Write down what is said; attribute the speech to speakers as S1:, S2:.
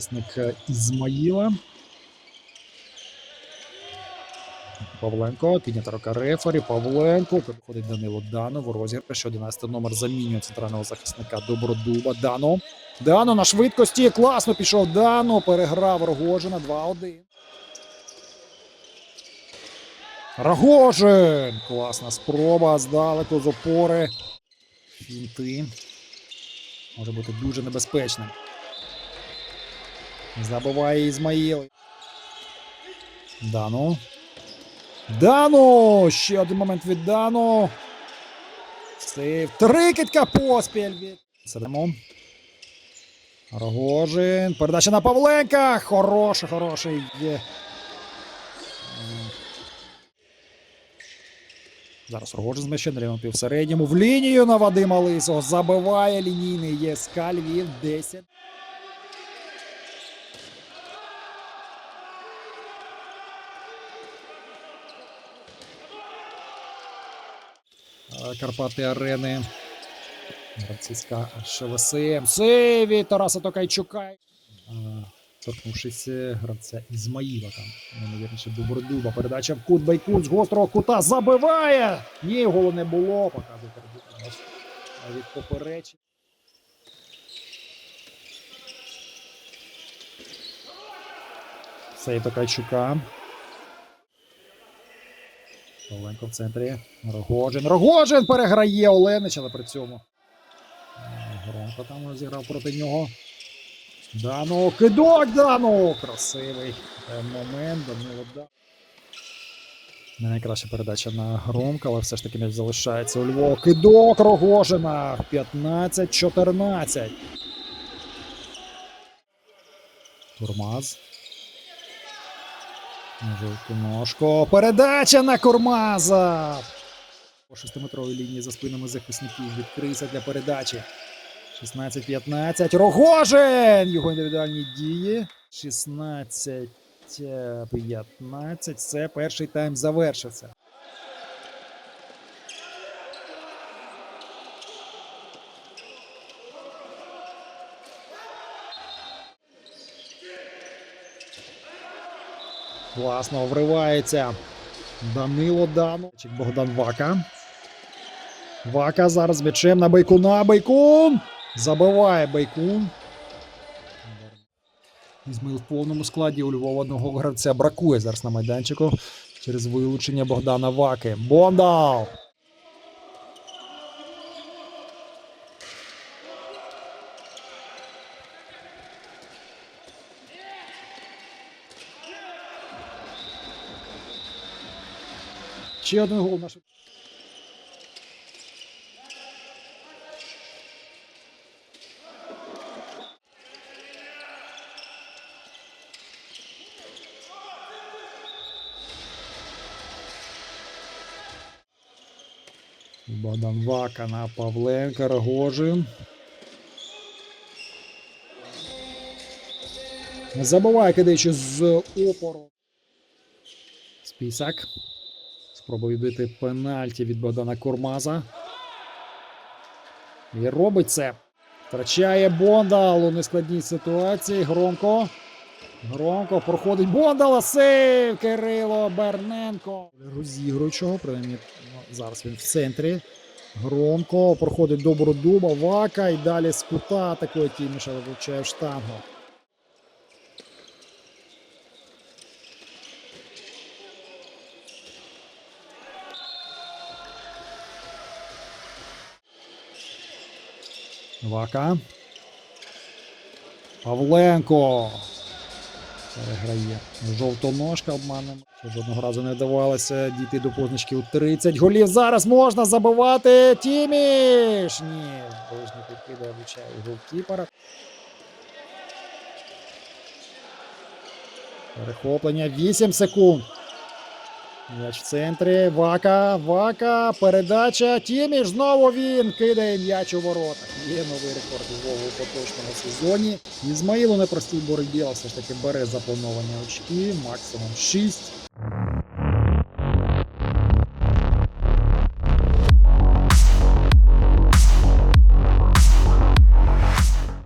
S1: захисник Ізмаїла. Павленко, піднята рука рефері, Павленко, підходить Данило Данов, розіграш, 11 номер замінює центрального захисника Добродуба. Дано. Дано на швидкості, класно пішов Дано, переграв Рогожина, 2-1. Рогожин! Класна спроба здалеку з опори. Фінти. Може бути дуже небезпечним. Забиває Ізмаїл. Дану. Дану! Ще один момент від Дану. Сейв. Трикидька поспіль від. Сидимо. Рогожин. Передача на Павленка. Хороший, хороший. Зараз Рогожин зміщає на півсередньому. В лінію на Вадима Лисого. Забиває лінійний ЄСК Львів 10. Карпати Арени. Гравцівська ШВСМ. Сейві Тараса Токайчука. Торкнувшись е, гравця Ізмаїла там. Неймовірніше Добродуба. Передача в кут Байкут з гострого кута забиває. Ні, голу не було. Показує від поперечі. Сейв Токайчука. Оленко в центрі. Рогожин. Рогожин переграє Оленич, але при цьому. е, Громко там розіграв проти нього. Дано, кидок Дано! Красивий е, момент. Данило да. Не найкраща передача на Громка, але все ж таки м'яч залишається у Львова. Кидок Рогожина. 15-14. Турмаз. Жовту ножку. Передача на Курмаза. По шестиметровій лінії за спинами захисників відкрився для передачі. 16-15. Рогожин! Його індивідуальні дії. 16-15. Це перший тайм завершився. Класно вривається Данило Дану. Богдан Вака. Вака зараз м'ячем на Байкуна. Байкун! Забиває Байкун. Ізмаїл в повному складі у Львова одного гравця бракує зараз на майданчику через вилучення Богдана Ваки. Бондал! Ще один гол наш. Богдан Вака на Павленка Рогожин. Забуває кидаючи з опору. Спісак. Спробує бити пенальті від Богдана Курмаза. І робить це. Втрачає Бондал у нескладній ситуації. Громко. Громко проходить Бондала. Сейв Кирило Берненко. Розігруючого, принаймні ну, зараз він в центрі. Громко проходить Добродуба, Вака і далі з кута атакує Тіміша, влучає в штангу. Вака. Павленко. Переграє. Жовтоножка обманом. Ще Жодного разу не вдавалося дійти до позначки у 30 голів. Зараз можна забивати. Тіміш! Ні, ближній підкидає влучає голкіпера. Перехоплення 8 секунд. М'яч в центрі. Вака, Вака, передача. Тіміш знову він кидає м'яч у ворота. Є новий рекорд Львову у поточному сезоні. Ізмаїлу непростій боротьбі, все ж таки бере заплановані очки. Максимум 6.